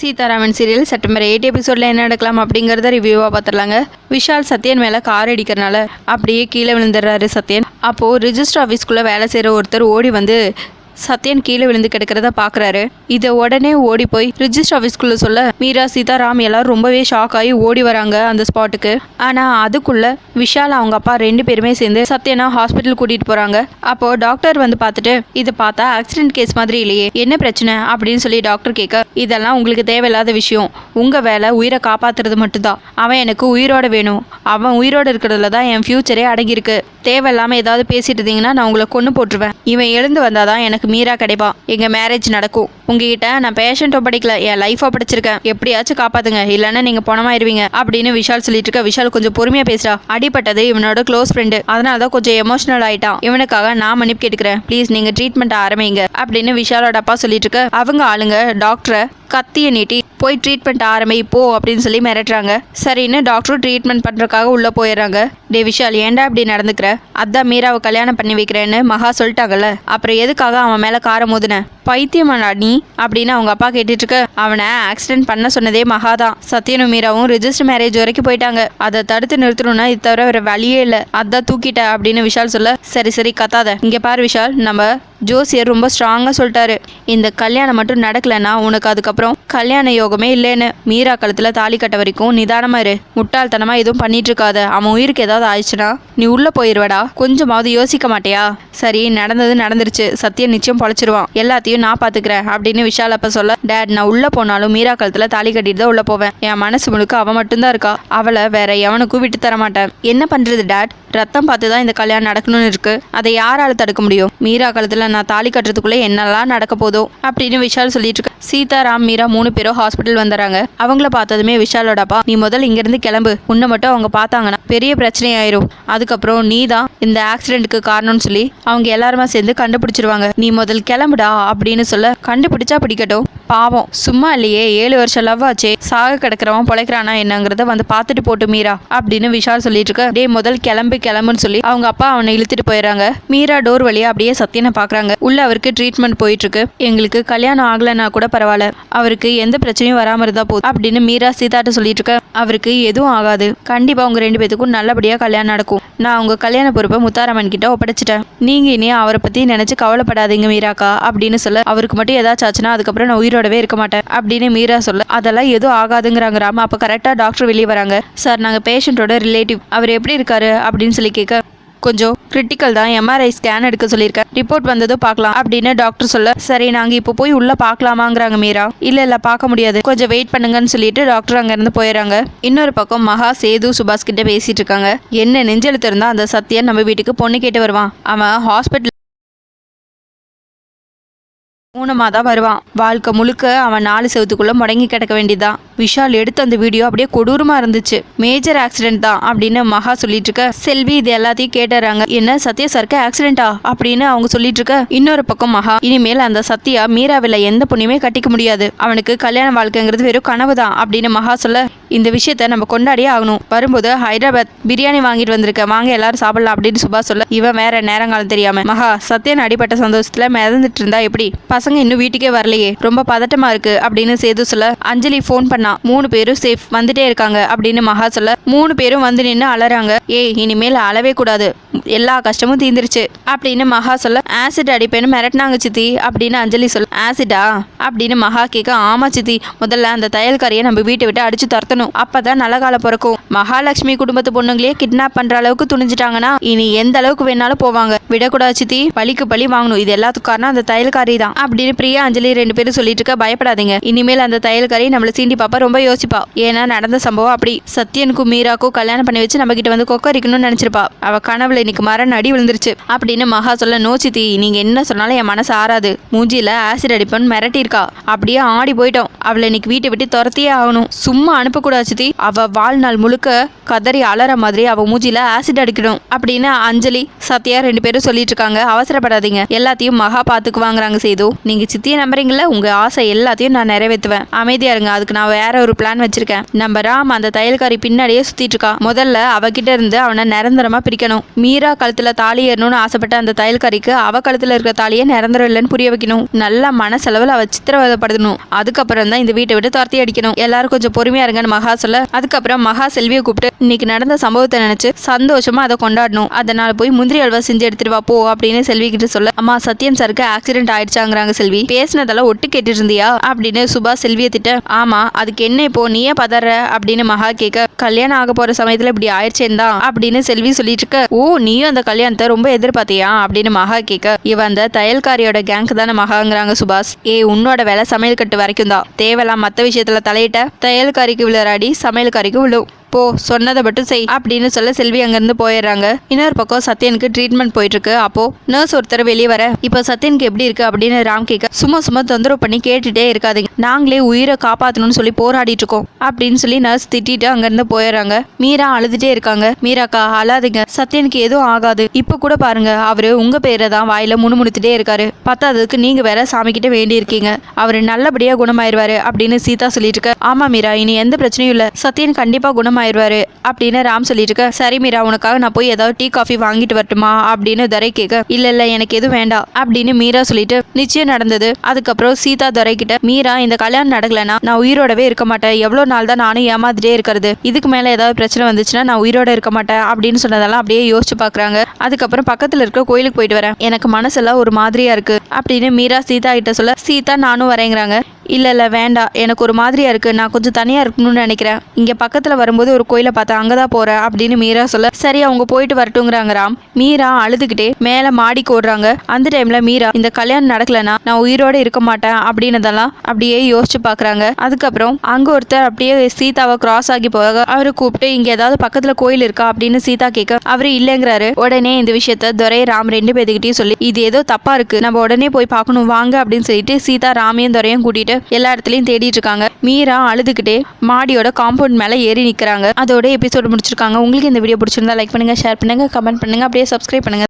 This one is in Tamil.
சீதாராமன் சீரியல் செப்டம்பர் எயிட் எபிசோடில் என்ன நடக்கலாம் அப்படிங்கிறத ரிவ்யூவாக பார்த்துடலாங்க விஷால் சத்யன் மேலே கார் அடிக்கிறனால அப்படியே கீழே விழுந்துடுறாரு சத்யன். அப்போது ரிஜிஸ்டர் ஆஃபீஸ்க்குள்ளே வேலை செய்கிற ஒருத்தர் ஓடி வந்து சத்யன் கீழே விழுந்து கிடக்கிறத பார்க்குறாரு இதை உடனே ஓடி போய் ரிஜிஸ்டர் ஆஃபீஸ்க்குள்ளே சொல்ல மீரா சீதாராம் எல்லாரும் ரொம்பவே ஷாக் ஆகி ஓடி வராங்க அந்த ஸ்பாட்டுக்கு ஆனால் அதுக்குள்ள விஷால் அவங்க அப்பா ரெண்டு பேருமே சேர்ந்து சத்யனா ஹாஸ்பிட்டல் கூட்டிகிட்டு போகிறாங்க அப்போது டாக்டர் வந்து பார்த்துட்டு இதை பார்த்தா ஆக்சிடென்ட் கேஸ் மாதிரி இல்லையே என்ன பிரச்சனை? அப்படின்னு சொல்லி டாக்டர் கேட்க இதெல்லாம் உங்களுக்கு தேவையில்லாத விஷயம். உங்கள் வேலை உயிரை காப்பாற்றுறது மட்டும்தான். அவன் எனக்கு உயிரோட வேணும். அவன் உயிரோட இருக்கிறதுல தான் என் ஃப்யூச்சரே அடங்கியிருக்கு. தேவையில்லாமல் ஏதாவது பேசிட்டு இருந்தீங்கன்னா நான் உங்களை கொண்டு போட்டுருவேன். இவன் எழுந்து வந்தாதான் எனக்கு மீரா கிடைப்பா. எங்கள் மேரேஜ் நடக்கும். உங்ககிட்ட நான் பேஷண்ட்டோ படிக்கல என் லைஃபை படிச்சிருக்கேன். எப்படியாச்சும் காப்பாத்துங்க இல்லைன்னா நீங்கள் பணமாயிருவீங்க அப்படின்னு விஷால் சொல்லிட்டு இருக்க. விஷால் கொஞ்சம் பொறுமையாக பேசுறா. அடிப்பட்டது இவனோட க்ளோஸ் ஃப்ரெண்டு அதனால தான் கொஞ்சம் எமோஷனல் ஆயிட்டான். இவனுக்காக நான் மன்னிப்பு கேட்டுக்கிறேன். ப்ளீஸ் நீங்கள் ட்ரீட்மெண்ட் ஆரம்பிங்க அப்படின்னு விஷாலோட அப்பா சொல்லிட்டு இருக்க. அவங்க ஆளுங்க டாக்டரை கத்தியை நீட்டி போய் ட்ரீட்மெண்ட் ஆரம்பி போ அப்படின்னு சொல்லி மிரட்டுறாங்க. சரின்னு டாக்டரும் ட்ரீட்மெண்ட் பண்ணுறதுக்காக உள்ளே போயிடுறாங்க. டே விஷால் ஏன்டா இப்படி நடந்துக்கிற? அதான் மீராவை கல்யாணம் பண்ணி வைக்கிறேன்னு மகா சொல்லிட்டாங்கல்ல. அப்புறம் எதுக்காக அவன் மேலே காரை மோதின? பைத்தியமாடா நீ அப்படின்னு அவங்க அப்பா கேட்டுட்டு இருக்க அவனை ஆக்சிடென்ட் பண்ண சொன்னதே மகாதான் சத்யனும் மீராவும் ரிஜிஸ்டர் மேரேஜ் வரைக்கும் போயிட்டாங்க. அதை தடுத்து நிறுத்தணும்னா இது தவிர வேற வழியே இல்லை. அதான் தூக்கிட்ட அப்படின்னு விஷால் சொல்ல சரி சரி கத்தாத. இங்கே பாரு விஷால் நம்ம ஜோசியர் ரொம்ப ஸ்ட்ராங்காக சொல்லிட்டாரு. இந்த கல்யாணம் மட்டும் நடக்கலைன்னா உனக்கு அதுக்கப்புறம் கல்யாண யோகமே இல்லைன்னு. மீரா கழுத்தில் தாலி கட்ட வரைக்கும் நிதானமாக இரு. முட்டாள்தனமாக எதுவும் பண்ணிட்டு இருக்காத. அவன் உயிருக்கு ஏதாவது ஆயிடுச்சுன்னா நீ உள்ளே போயிடுவடா கொஞ்சமாவது யோசிக்க மாட்டியா? சரி நடந்தது நடந்துருச்சு. சத்தியம் நிச்சயம் பொழைச்சிருவான். எல்லாத்தையும் நான் பார்த்துக்கிறேன் அப்படின்னு விஷால் அப்போ சொல்ல டேட் நான் உள்ளே போனாலும் மீரா கழுத்தில் தாலி கட்டிட்டு தான் உள்ளே போவேன். என் மனசு முழுக்க அவன் மட்டும்தான் இருக்கா. அவளை வேற எவனுக்கும் விட்டு தர மாட்டேன். என்ன பண்ணுறது டேட் ரத்தம் பார்த்து தான் இந்த கல்யாணம் நடக்கணும்னு இருக்கு. அதை யாரால தடுக்க முடியும்? மீரா நான் தாலி கட்டுறதுக்குள்ளே என்னெல்லாம் நடக்க போதோ அப்படின்னு விஷால் சொல்லிட்டு இருக்க. சீதாராம் மீரா மூணு பேரும் ஹாஸ்பிட்டல் வந்துடுறாங்க அவங்கள பார்த்ததுமே விஷாலோட அப்பா நீ முதல்ல இங்கேருந்து கிளம்பு. உன்னை மட்டும் அவங்க பார்த்தாங்கன்னா பெரிய பிரச்சனை ஆயிரும் அதுக்கப்புறம் நீ தான் இந்த ஆக்சிடென்ட்டுக்கு காரணம்னு சொல்லி அவங்க எல்லாருமே சேர்ந்து கண்டுபிடிச்சிருவாங்க. நீ முதல் கிளம்புடா அப்படின்னு சொல்ல கண்டுபிடிச்சா பிடிக்கட்டும். பாவம். சும்மா இல்லையே ஏழு வருஷம் லவ் ஆச்சே. சாக கிடக்கிறவன் பிழைக்கிறானா என்னங்கிறத வந்து பார்த்துட்டு போட்டு மீரா அப்படின்னு விஷால் சொல்லிட்டு இருக்க. டே முதல் கிளம்பு கிளம்புன்னு சொல்லி அவங்க அப்பா அவனை இழுத்துட்டு போயிடுறாங்க. மீரா டோர் வழியா அப்படியே சத்தியனை பாக்குறாங்க உள்ள அவருக்கு ட்ரீட்மெண்ட் போயிட்டு இருக்கு எங்களுக்கு கல்யாணம் ஆகலைன்னா கூட பரவாயில்ல. அவருக்கு எந்த பிரச்சனையும் வராம இருந்தா போதும் அப்படின்னு மீரா சீதாட்ட சொல்லிட்டு இருக்க. அவருக்கு எதுவும் ஆகாது. கண்டிப்பா உங்க ரெண்டு பேத்துக்கும் நல்லபடியா கல்யாணம் நடக்கும். நான் உங்க கல்யாண பொறுப்பை முத்தாரம்மன் கிட்ட ஒப்படைச்சிட்டேன். நீங்க இனி அவரை பத்தி நினைச்சு கவலைப்படாதீங்க மீராக்கா அப்படின்னு சொல்ல அவருக்கு மட்டும் ஏதாச்சும் ஆச்சுன்னா அதுக்கப்புறம் நான் உயிர் உயிரோடவே இருக்க மாட்டேன் அப்படின்னு மீரா சொல்ல அதெல்லாம் எதுவும் ஆகாதுங்கிறாங்க ராமா. அப்போ கரெக்டா டாக்டர் வெளியே வராங்க. சார் நாங்க பேஷண்ட்டோட ரிலேட்டிவ் அவர் எப்படி இருக்காரு? அப்படின்னு சொல்லி கேட்க கொஞ்சம் கிரிட்டிக்கல் தான். எம்ஆர்ஐ ஸ்கேன் எடுக்க சொல்லியிருக்கேன் ரிப்போர்ட் வந்ததும் பார்க்கலாம். அப்படின்னு டாக்டர் சொல்ல சரி நாங்கள் இப்போ போய் உள்ளே பார்க்கலாமாங்கிறாங்க மீரா. இல்லை இல்லை பார்க்க முடியாது. கொஞ்சம் வெயிட் பண்ணுங்கன்னு சொல்லிட்டு டாக்டர் அங்கேருந்து போயிடறாங்க இன்னொரு பக்கம் மகா சேது சுபாஷ் கிட்ட பேசிட்டு இருக்காங்க. என்ன நெஞ்செழுத்து இருந்தால் அந்த சத்யன் நம்ம வீட்டுக்கு பொண்ணு கேட்டு வருவான். அவன் ஹாஸ்பிட்டல் ஊனமாக தான் வருவான். வாழ்க்கை முழுக்க அவன் நாலு செவத்துக்குள்ளே முடங்கி கிடக்க வேண்டியதுதான். விஷால் எடுத்த அந்த வீடியோ அப்படியே கொடூரமாக இருந்துச்சு. மேஜர் ஆக்சிடென்ட் தான் அப்படின்னு மகா சொல்லிட்டு இருக்க செல்வி இது எல்லாத்தையும் கேட்டுறாங்க. என்ன சத்யா சருக்கு ஆக்சிடென்டா அப்படின்னு அவங்க சொல்லிட்டு இருக்க இன்னொரு பக்கம் மகா இனிமேல் அந்த சத்யா மீராவில் எந்த பொண்ணுமே கட்டிக்க முடியாது. அவனுக்கு கல்யாண வாழ்க்கைங்கிறது வெறும் கனவு தான் அப்படின்னு மகா சொல்ல இந்த விஷயத்த நம்ம கொண்டாடியே ஆகணும். வரும்போது ஹைதராபாத் பிரியாணி வாங்கிட்டு வந்திருக்க. வாங்க எல்லாரும் சாப்பிடலாம் அப்படின்னு சுபா சொல்ல இவன் வேற நேரங்காலம் தெரியாம. மகா சத்யன் அடிப்பட்ட சந்தோஷத்துல மிதந்துட்டு இருந்தா எப்படி? பசங்க இன்னும் வீட்டுக்கே வரலையே. ரொம்ப பதட்டமா இருக்கு அப்படின்னு சேது சொல்ல அஞ்சலி ஃபோன் பண்ண மூணு பேரும் சேஃப் வந்துட்டே இருக்காங்க அப்படின்னு மகா சொல்ல மூணு பேரும் வந்து நின்று அலறாங்க. ஏய் இனிமேல் அழவே கூடாது. எல்லா கஷ்டமும் தீந்துருச்சு அப்படின்னு மகா சொல்ல ஆசிட் அடிப்பேன்னு மிரட்டினாங்க சித்தி அப்படின்னு அஞ்சலி சொல்ல ஆசிடா அப்படின்னு மகா கேட்க ஆமா சித்தி. முதல்ல அந்த தையல்காரியை நம்ம வீட்டை விட்டு அடிச்சு தரத்தணும். அப்பதான் நல்ல காலம் பிறக்கும். மகாலட்சுமி குடும்பத்து பொண்ணுங்களே கிட்னாப் பண்ற அளவுக்கு துணிஞ்சிட்டாங்கன்னா இனி எந்த அளவுக்கு வேணாலும் போவாங்க. விடக்கூடாது சித்தி. பழிக்கு பழி வாங்கணும். இது எல்லாத்துக்கும் காரணம் அந்த தையல்காரி தான் அப்படின்னு பிரியா அஞ்சலி ரெண்டு பேரும் சொல்லிட்டு இருக்க பயப்படாதீங்க. இனிமேல் அந்த தையல்காரி நம்மள சீண்டி பாப்பா ரொம்ப யோசிப்பா ஏன்னா நடந்த சம்பவம் அப்படி. சத்யனுக்கும் மீராக்கும் கல்யாணம் பண்ணி வச்சு நம்ம கிட்ட வந்து கொக்கரிக்கணும்னு நினைச்சிருப்பா. அவ கனவுல இன்னைக்கு மரண அடி விழுந்துருச்சு. அப்படின்னு மகா சொல்ல நோ சித்தி நீங்க என்ன சொன்னாலும் என் மனசு ஆறாது. மூஞ்சியில ஆசிட் அடிப்பேன்னு மிரட்டியிருக்கா. அப்படியே ஆடி போயிட்டோம். அவளை இன்னைக்கு வீட்டை விட்டு துரத்தியே ஆகணும். சும்மா அனுப்பக்கூடாது சித்தி. அவ வாழ்நாள் முழுக்க கதறி அலற மாதிரி அவ மூஞ்சியில ஆசிட் அடிக்கணும். அப்படின்னு அஞ்சலி சத்யா ரெண்டு பேரும் சொல்லிட்டு இருக்காங்க அவசரப்படாதீங்க. எல்லாத்தையும் மகா பாத்துக்குவாங்கிறாங்க செய்தோ நீங்க சித்தியை நம்புறீங்களா உங்க ஆசை எல்லாத்தையும் நான் நிறைவேற்றுவேன். அமைதியா இருங்க. அதுக்கு நான் வேற ஒரு பிளான் வச்சிருக்கேன். நம்ம ராம் அந்த தையல்காரி பின்னாடியே சுத்திட்டு இருக்கா. முதல்ல அவகிட்ட இருந்து அவனை நிரந்தரமா பிரிக்கணும். மீரா கழுத்துல தாலி ஏறணும்னு ஆசைப்பட்ட அந்த தையல்காரிக்கு அவ கழுத்துல இருக்கிற தாலியே நிரந்தரம் இல்லைன்னு புரிய வைக்கணும். நல்லா மனசெலவில் அவ சித்திரவதைப்படுத்தணும். அதுக்கப்புறம் தான் இந்த வீட்டை விட்டு துரத்தி அடிக்கணும். எல்லாரும் கொஞ்சம் பொறுமையா இருங்கன்னு மகா சொல்ல அதுக்கப்புறம் மகா செல்வியை கூப்பிட்டு இன்னைக்கு நடந்த சம்பவத்தை நினைச்சு சந்தோஷமா அதை கொண்டாடணும். அதனால போய் முந்திரி அல்வா செஞ்சு எடுத்துட்டு வா போ அப்படின்னு செல்வி கிட்ட சொல்ல அம்மா சத்யம் சாருக்கு ஆக்சிடென்ட் ஆயிடுச்சாங்கிறாங்க செல்வி. பேசினதெல்லாம் ஒட்டு கேட்டுட்டு இருந்தியா? அப்படின்னு சுபா செல்வியை திட்ட ஆமா அதுக்கு என்ன இப்போ? நீயே பதற அப்படின்னு மகா கேட்க கல்யாணம் ஆக போற சமயத்துல இப்படி ஆயிடுச்சேன் தான் அப்படின்னு செல்வி சொல்லிட்டு இருக்க. ஓ நீயும் அந்த கல்யாணத்தை ரொம்ப எதிர்பார்த்தியா? அப்படின்னு மகா கேட்க இவ அந்த தையல்காரியோட கேங்க் தானே மகாங்கிறாங்க சுபாஷ். ஏ உன்னோட வேலை சமையல் கட்டு வரைக்கும் தான் தேவையில்லாம் மற்ற விஷயத்துல தலையிட்ட தையல்காரிக்கு விழுறாடி சமையல்காரிக்கு விழும். போ சொன்னதை மட்டும் செய் அப்படின்னு சொல்ல செல்வி அங்கேருந்து போயிடுறாங்க. இன்னொரு பக்கம் சத்யனுக்கு ட்ரீட்மெண்ட் போயிட்டு இருக்கு அப்போ நர்ஸ் ஒருத்தர் வெளியே வர இப்போ சத்யனுக்கு எப்படி இருக்கு? அப்படின்னு ராம் கேட்க சும்மா சும்மா தொந்தரவு பண்ணி கேட்டுட்டே இருக்காதீங்க. நாங்களே உயிரை காப்பாற்றணும்னு சொல்லி போராடிட்டு இருக்கோம். அப்படின்னு சொல்லி நர்ஸ் திட்டிட்டு அங்கேருந்து போயிடுறாங்க. மீரா அழுதுட்டே இருக்காங்க. மீராக்கா அழாதீங்க. சத்யனுக்கு எதுவும் ஆகாது. இப்போ கூட பாருங்க அவரு உங்க பேரை தான் வாயில முணுமுணுத்துட்டே இருக்காரு. பத்தாததுக்கு நீங்க வேற சாமி கிட்ட வேண்டி இருக்கீங்க அவரு நல்லபடியா குணமாயிருவாரு அப்படின்னு சீதா சொல்லிட்டு இருக்க. ஆமா மீரா. இனி எந்த பிரச்சனையும் இல்ல. சத்யன் கண்டிப்பா குணமாயிருவாரு அப்படின்னு ராம் சொல்லிட்டு இருக்க சரி மீரா உனக்காக நான் போய் ஏதாவது டீ காஃபி வாங்கிட்டு வரட்டுமா? அப்படின்னு துரை கேட்க இல்ல இல்ல எனக்கு எதுவும் வேண்டாம். அப்படின்னு மீரா சொல்லிட்டு நிச்சயம் நடந்தது. அதுக்கப்புறம் சீதா துரை கிட்ட மீரா இந்த கல்யாணம் நடக்கலனா நான் உயிரோடவே இருக்க மாட்டேன். எவ்வளவு நாள் தான் நானும் ஏமாத்திட்டே இருக்கிறது. இதுக்கு மேல ஏதாவது பிரச்சனை வந்துச்சுன்னா நான் உயிரோட இருக்க மாட்டேன். அப்படின்னு சொன்னதெல்லாம் அப்படியே யோசிச்சு பாக்குறாங்க. அதுக்கப்புறம் பக்கத்துல இருக்க கோயிலுக்கு போயிட்டு வரேன். எனக்கு மனசெல்லாம் ஒரு மாதிரியா இருக்கு அப்படின்னு மீரா சீதா கிட்ட சொல்ல சீதா நானும் வரேங்கிறாங்க. இல்ல இல்ல வேண்டாம். எனக்கு ஒரு மாதிரியா இருக்கு. நான் கொஞ்சம் தனியா இருக்கணும்னு நினைக்கிறேன். இங்க பக்கத்துல வரும்போது ஒரு கோயிலை பார்த்தா அங்கதான் போற அப்படின்னு மீரா சொல்ல சரி அவங்க போயிட்டு வரட்டுங்கிறாங்க ராம். மீரா அழுதுகிட்டே மேல மாடிக்கு ஓடுறாங்க அந்த டைம்ல மீரா இந்த கல்யாணம் நடக்கலனா நான் உயிரோட இருக்க மாட்டேன் அப்படின்னதெல்லாம் அப்படியே யோசிச்சு பாக்குறாங்க. அதுக்கப்புறம் அங்க ஒருத்தர் அப்படியே சீதாவை கிராஸ் ஆகி போக அவரு கூப்பிட்டு இங்க ஏதாவது பக்கத்துல கோயில் இருக்கா? அப்படின்னு சீதா கேட்க அவரு இல்லைங்கிறாரு. உடனே இந்த விஷயத்த துரை ராம் ரெண்டு பேத்துக்கிட்டையும் சொல்லி இது ஏதோ தப்பா இருக்கு. நம்ம உடனே போய் பார்க்கணும் வாங்க அப்படின்னு சொல்லிட்டு சீதா ராமையும் துரையும் கூட்டிட்டு எல்லா இடத்துலயும் தேடிட்டு இருக்காங்க. மீரா அழுதுகிட்டே மாடியோட காம்பவுண்ட் மேல ஏறி நிக்கிறாங்க அதோட எபிசோடு முடிச்சிருக்காங்க. உங்களுக்கு இந்த வீடியோ பிடிச்சிருந்தா லைக் பண்ணுங்க ஷேர் பண்ணுங்க கமெண்ட் பண்ணுங்க. அப்படியே சப்ஸ்கிரைப் பண்ணுங்க.